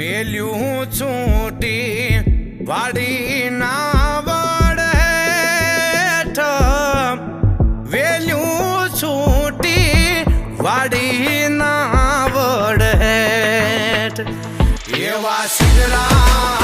Value છૂટી વાડી ના વડ હેઠ. વેલ્યું છૂટી વાડી ના વડ એવા સિદ્ધરામ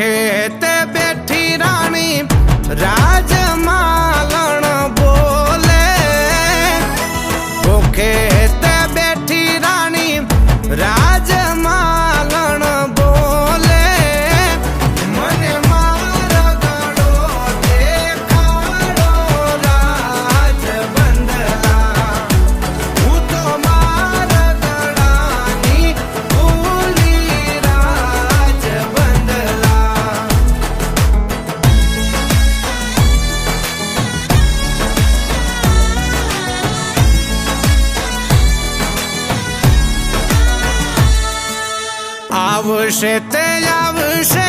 खेत बैठी रानी राज આવશે તે આવશે.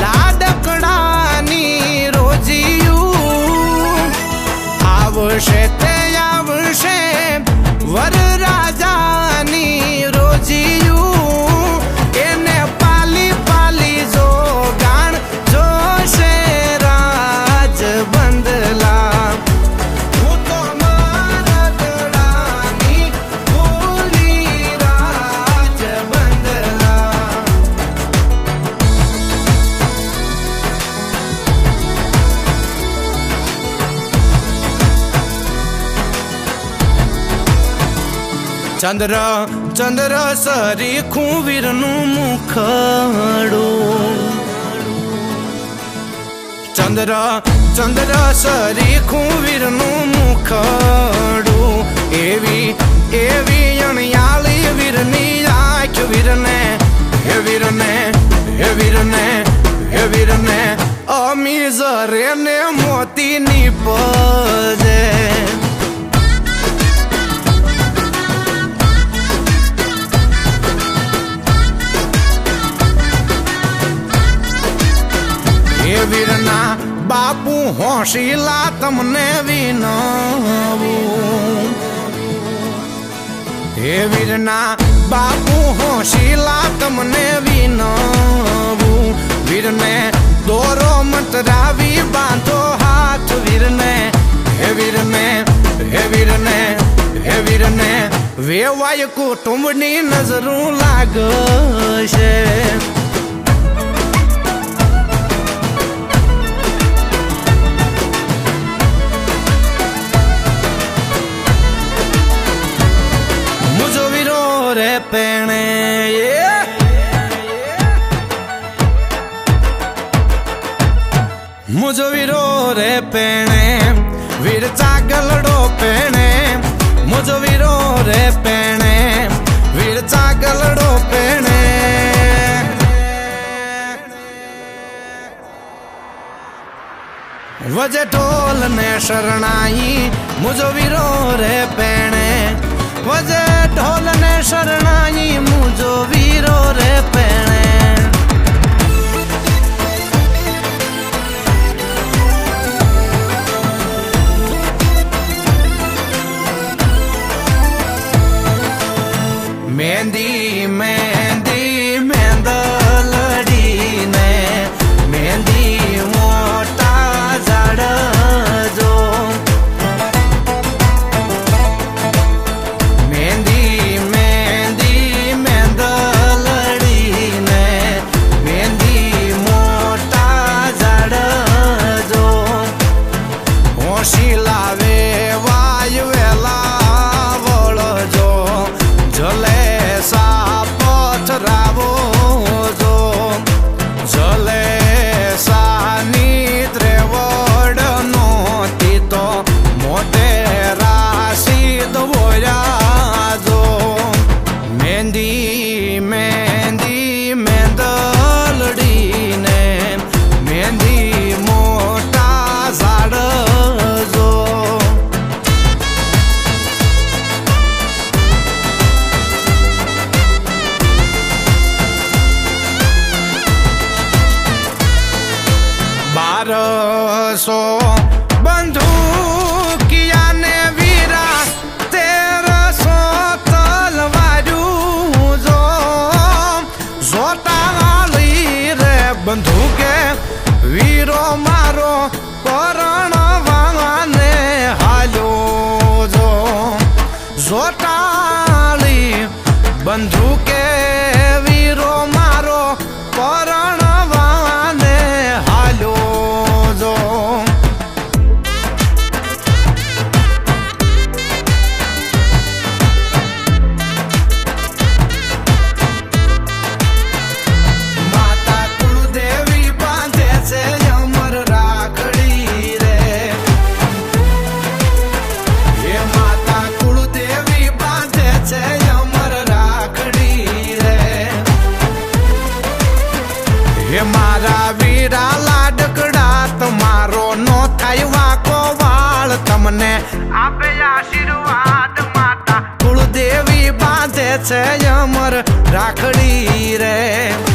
લાડકડાની રોજીયું આવશે તે ચંદ્ર ચંદ્ર સરી ખુવીરનું મુખડું ચંદ્ર ચંદ્ર સરી ખુવીરનું મુખડું એવી એવી અણિયાળી વીરની આંખ વીરને હે વીરને હે વીરને હે વીરને અમી ઝરે ને મોતીની પજે વીરના બાપુ હોશીલા તમને વિનવું. હે વીરના બાપુ હોશીલા તમને વિનવું. વીરને દોરો મંતરાવી બાંધો હાથ વીરને. હે વીરને હે વીરને હે વીરને વેવાય કુટુંબની નજરું લાગશે. મુજો વીરો રે પેણે, વીર ચાગલડો પેણે મુજો વીરો રે પેણે, વીર ચાગલડો પેણે. વજે ઢોલ ને શરણાઈ મુજો વીરો રે પેણે. વજે ઢોલ ને શરણાઈ મુજો વીરો રે પેણે. કરશો બંધુ કિયાને વીરા તેરસો તલવાર્યું જો. જોતા રે બંધુ કે મારો પરણ વાને જો. જોટાળી બંધુ કે વીરો મારો પરણ છે અમર રાખડી રે.